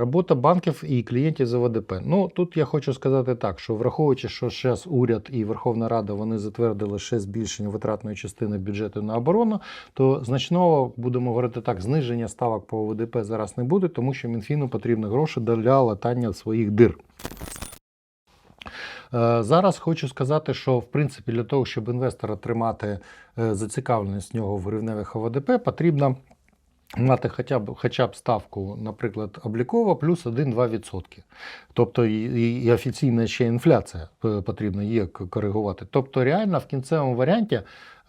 Робота банків і клієнтів з ОВДП. Ну тут я хочу сказати так, що враховуючи, що зараз уряд і Верховна Рада вони затвердили ще збільшення витратної частини бюджету на оборону, то значного будемо говорити так, зниження ставок по ОВДП зараз не буде, тому що Мінфіну потрібні гроші для латання своїх дир. Е, Зараз хочу сказати, що в принципі для того, щоб інвестора тримати е, зацікавленість нього в гривневих ОВДП, потрібно мати хоча б, хоча б ставку, наприклад, облікова плюс 1-2%. Тобто і, і, офіційна ще інфляція е, потрібно є коригувати. Тобто, реально в кінцевому варіанті,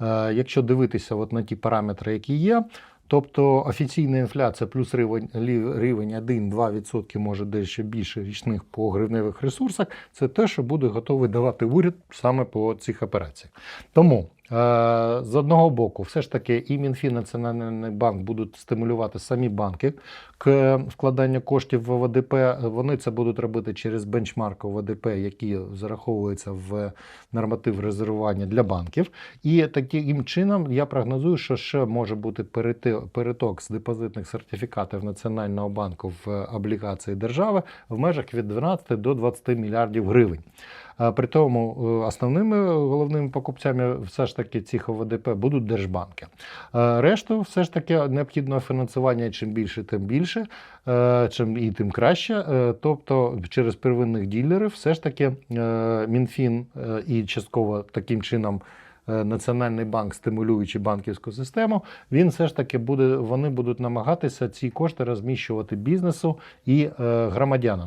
е, якщо дивитися от на ті параметри, які є, тобто офіційна інфляція плюс рівень, рівень 1-2% може дещо більше річних по гривневих ресурсах, це те, що буде готовий давати уряд саме по цих операціях. Тому з одного боку, все ж таки, і Мінфін, Національний банк будуть стимулювати самі банки к вкладанню коштів в ОВДП. Вони це будуть робити через бенчмарк ОВДП, які зараховуються в норматив резервування для банків. І таким чином я прогнозую, що ще може бути переток з депозитних сертифікатів Національного банку в облігації держави в межах від 12 до 20 мільярдів гривень. При тому е, основними головними покупцями все ж таки цих ОВДП будуть держбанки. Е, Решту все ж таки необхідного фінансування чим більше, тим більше, е, чим і тим краще. Тобто через первинних ділерів все ж таки Мінфін і частково таким чином. Національний банк, стимулюючи банківську систему, він все ж таки буде, вони будуть намагатися ці кошти розміщувати бізнесу і громадянам.